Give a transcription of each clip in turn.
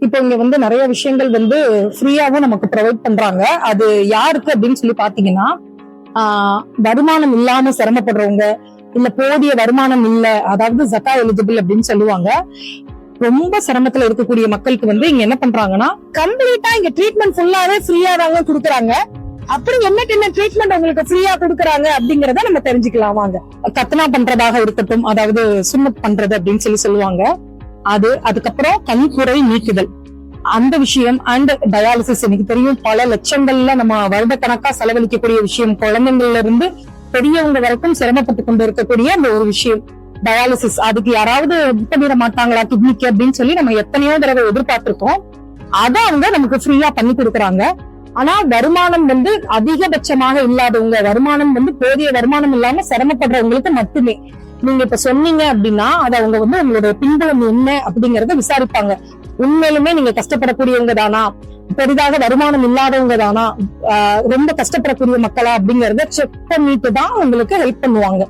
இப்போ இங்க வந்து நிறைய விஷயங்கள் வந்து ஃப்ரீயாவும் நமக்கு ப்ரொவைட் பண்றாங்க. அது யாருக்கு அப்படின்னு சொல்லி பாத்தீங்கன்னா ஆஹ் வருமானம் இல்லாம சிரமப்படுறவங்க இல்ல போதிய வருமானம் இல்ல அதாவது ஜக்கா எலிஜிபிள் அப்படின்னு சொல்லுவாங்க. ரொம்ப சிரமத்துல இருக்கக்கூடிய மக்களுக்கு வந்து இங்க என்ன பண்றாங்கன்னா கம்ப்ளீட்டா இங்க ட்ரீட்மெண்ட் ஃபுல்லாவே ஃப்ரீயா தாங்க கொடுக்குறாங்க. அப்படி என்ன என்ன ட்ரீட்மெண்ட் உங்களுக்கு ஃப்ரீயா கொடுக்குறாங்க அப்படிங்கறத நம்ம தெரிஞ்சுக்கலாம் வாங்க. கத்தனா பண்றதாக இருக்கட்டும் அதாவது சுண்ணத் பண்றது அப்படின்னு சொல்லி சொல்லுவாங்க. அது அதுக்கப்புறம் கண்குறை நீக்குதல். அந்த விஷயம் அண்ட் டயாலிசிஸ் எனக்கு தெரியும். பல லட்சங்கள்ல நம்ம வருட கணக்கா செலவழிக்கக்கூடிய விஷயம். குழந்தைங்கள்ல இருந்து பெரியவங்க வரைக்கும் சிரமப்பட்டு கொண்டு இருக்கக்கூடிய அந்த ஒரு விஷயம். டயாலிசிஸ் அதுக்கு யாராவது இது மாட்டாங்களா கிட்னிக்கு அப்படின்னு சொல்லி நம்ம எத்தனையோ தடவை எதிர்பார்த்திருக்கோம். அதை அவங்க நமக்கு ஃப்ரீயா பண்ணி கொடுக்குறாங்க. ஆனா வருமானம் வந்து அதிகபட்சமாக இல்லாதவங்க வருமானம் வந்து போதிய வருமானம் இல்லாம சிரமப்படுறவங்களுக்கு மட்டுமே. நீங்க இப்ப சொன்னீங்க அப்படின்னா அது அவங்க வந்து உங்களோட பின்புலம் என்ன அப்படிங்கறத விசாரிப்பாங்க. உண்மையிலுமே நீங்க கஷ்டப்படக்கூடியவங்க தானா? பெரிதாக வருமானம் இல்லாதவங்க தானா? ரொம்ப கஷ்டப்படக்கூடிய மக்களா அப்படிங்கறத செக் பண்ணிட்டு தான் உங்களுக்கு ஹெல்ப் பண்ணுவாங்க.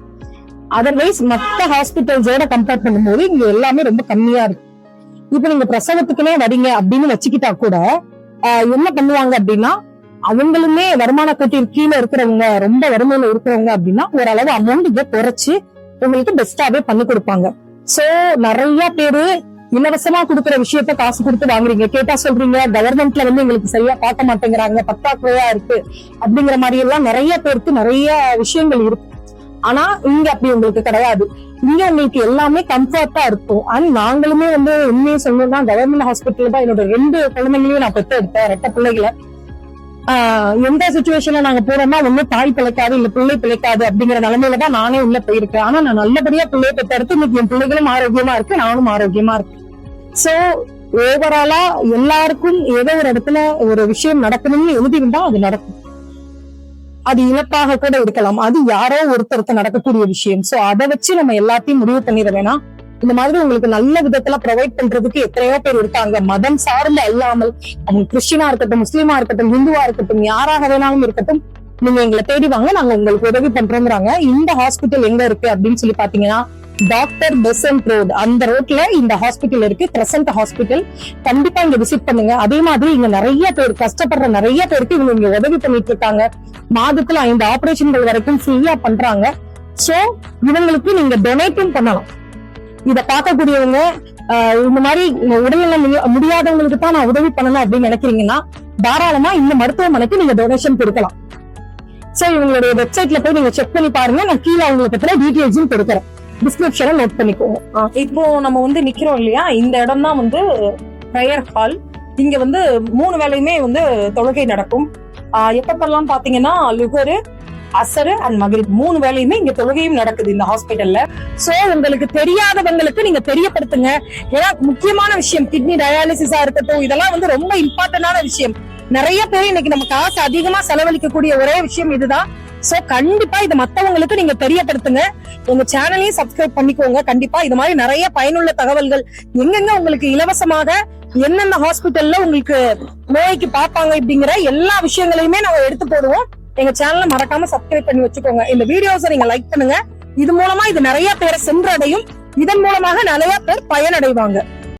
அதர்வைஸ் மத்த ஹாஸ்பிட்டல்ஸோட கம்பேர் பண்ணும்போது இங்க எல்லாமே ரொம்ப கம்மியா இருக்கு. இப்ப நீங்க பிரசவத்துக்குனே வரீங்க அப்படின்னு வச்சுக்கிட்டா கூட ஆஹ் என்ன பண்ணுவாங்க அப்படின்னா அவங்களுமே வருமான கட்டில் கீழே இருக்கிறவங்க ரொம்ப வறுமையில இருக்கிறவங்க அப்படின்னா ஓரளவு அமௌண்ட் இதை குறைச்சு உங்களுக்கு பெஸ்டாவே பண்ணி கொடுப்பாங்க. சோ நிறைய பேரு இலவசமா கொடுக்குற விஷயத்த காசு கொடுத்து வாங்குறீங்க. கேட்டா சொல்றீங்க கவர்மெண்ட்ல வந்து எங்களுக்கு சரியா பார்க்க மாட்டேங்கிறாங்க பற்றாக்குறையா இருக்கு அப்படிங்கிற மாதிரி எல்லாம் நிறைய பேருக்கு நிறைய விஷயங்கள் இருக்கு. ஆனா இங்க அப்படி உங்களுக்கு கிடையாது. இங்க உங்களுக்கு எல்லாமே கம்ஃபர்ட்டா இருக்கும். அண்ட் நாங்களுமே வந்து உண்மையை சொல்லணும்னா கவர்மெண்ட் ஹாஸ்பிட்டல் தான் என்னோட ரெண்டு குழந்தைங்களையும் நான் பெற்று எடுத்தேன் ரெட்ட பிள்ளைகளை. எந்த சுச்சுவேஷன்ல நாங்க போறோம்னா ஒண்ணு தாய் பிழைக்காது இல்ல பிள்ளை பிழைக்காது அப்படிங்கிற நிலைமையில தான் நானே உள்ள போயிருக்கேன். ஆனா நான் நல்லபடியா பிள்ளைய பெற்றெடுத்து இன்னைக்கு என் பிள்ளைகளும் ஆரோக்கியமா இருக்கு நானும் ஆரோக்கியமா இருக்கேன். சோ ஓவராலா எல்லாருக்கும் ஏதோ ஒரு இடத்துல ஒரு விஷயம் நடக்கணும்னு எழுதியிருந்தா அது நடக்கும். அது இழப்பாக கூட இருக்கலாம். அது யாரோ ஒருத்தருக்கு நடக்கக்கூடிய விஷயம். சோ அதை வச்சு நம்ம எல்லாத்தையும் முடிவு பண்ணிட வேணாம். இந்த மாதிரி உங்களுக்கு நல்ல விதத்துல ப்ரொவைட் பண்றதுக்கு எத்தனையோ பேர் இருக்காங்க. மதம் சார்ந்து அல்லாமல் அவங்க கிறிஸ்டினா இருக்கட்டும் முஸ்லீமா இருக்கட்டும் ஹிந்துவா இருக்கட்டும் யாராக வேணாலும் இருக்கட்டும் நீங்க எங்களை தேடி வாங்க நாங்க உங்களுக்கு உதவி பண்றோங்கிறாங்க. இந்த ஹாஸ்பிட்டல் எங்க இருக்கு அப்படின்னு சொல்லி பாத்தீங்கன்னா டாக்டர் பெசன்ட் ரோட் அந்த ரோட்ல இந்த ஹாஸ்பிட்டல் இருக்கு. கிரசன்ட் ஹாஸ்பிட்டல் கண்டிப்பா இங்க விசிட் பண்ணுங்க. அதே மாதிரி இங்க நிறைய பேர் கஷ்டப்படுற நிறைய பேருக்கு இவங்க இங்க உதவி பண்ணிட்டு இருக்காங்க. மாதத்துல ஐந்து ஆபரேஷன்கள் வரைக்கும் ஃப்ரீயா பண்றாங்க. சோ இவங்களுக்கு நீங்க டொனேட்டும் பண்ணலாம். இத பார்க்கக்கூடியவங்க ஆஹ் இந்த மாதிரி உடல்நலம் முடியாதவங்களுக்கு தான் நான் உதவி பண்ணணும் அப்படின்னு நினைக்கிறீங்கன்னா தாராளமா இந்த மருத்துவமனைக்கு நீங்க டொனேஷன் கொடுக்கலாம். சோ இவங்களுடைய வெப்சைட்ல போய் நீங்க செக் பண்ணி பாருங்க. நான் கீழே அவங்களை பத்தின டீடைல்ஸும் கொடுக்குறேன். டிஸ்கிரிப்ஷனை நோட் பண்ணிக்கோங்க. இப்போ நம்ம வந்து நிக்கிறோம் இல்லையா? இந்த இடம் தான் வந்து ப்ரேயர் ஹால் இங்க வந்து மூணு வேலையுமே வந்து தொழுகை நடக்கும். ஆஹ் எப்பப்பெல்லாம் பாத்தீங்கன்னா லுகரு அசரு அண்ட் மகிழ்ச்சி மூணு வேலையுமே இங்க தொழுகையும் நடக்குது இந்த ஹாஸ்பிட்டல்ல சோ உங்களுக்கு தெரியாதவங்களுக்கு நீங்க தெரியப்படுத்துங்க. ஏன்னா முக்கியமான விஷயம் கிட்னி டயாலிசிஸா இருக்கட்டும் இதெல்லாம் வந்து ரொம்ப இம்பார்ட்டன்டான விஷயம். நிறைய பேர் இன்னைக்கு நம்ம காசு அதிகமா செலவழிக்கக்கூடிய ஒரே விஷயம் இதுதான். சோ கண்டிப்பா இது மத்தவங்களுக்கு நீங்க தெரியப்படுத்துங்க. உங்க சேனலையும் சப்ஸ்கிரைப் பண்ணிக்கோங்க. கண்டிப்பா இது மாதிரி நிறைய பயனுள்ள தகவல்கள் எங்கெங்க உங்களுக்கு இலவசமாக என்னென்ன ஹாஸ்பிட்டல்ல உங்களுக்கு நோய்க்கு பார்ப்பாங்க இப்படிங்கிற எல்லா விஷயங்களையுமே நம்ம எடுத்து போடுவோம். எங்க சேனலை மறக்காம சப்ஸ்கிரைப் பண்ணி வச்சுக்கோங்க. இந்த வீடியோஸை நீங்க லைக் பண்ணுங்க. இது மூலமா இது நிறைய பேரை சென்றடையும். இதன் மூலமாக நிறைய பேர் பயனடைவாங்க.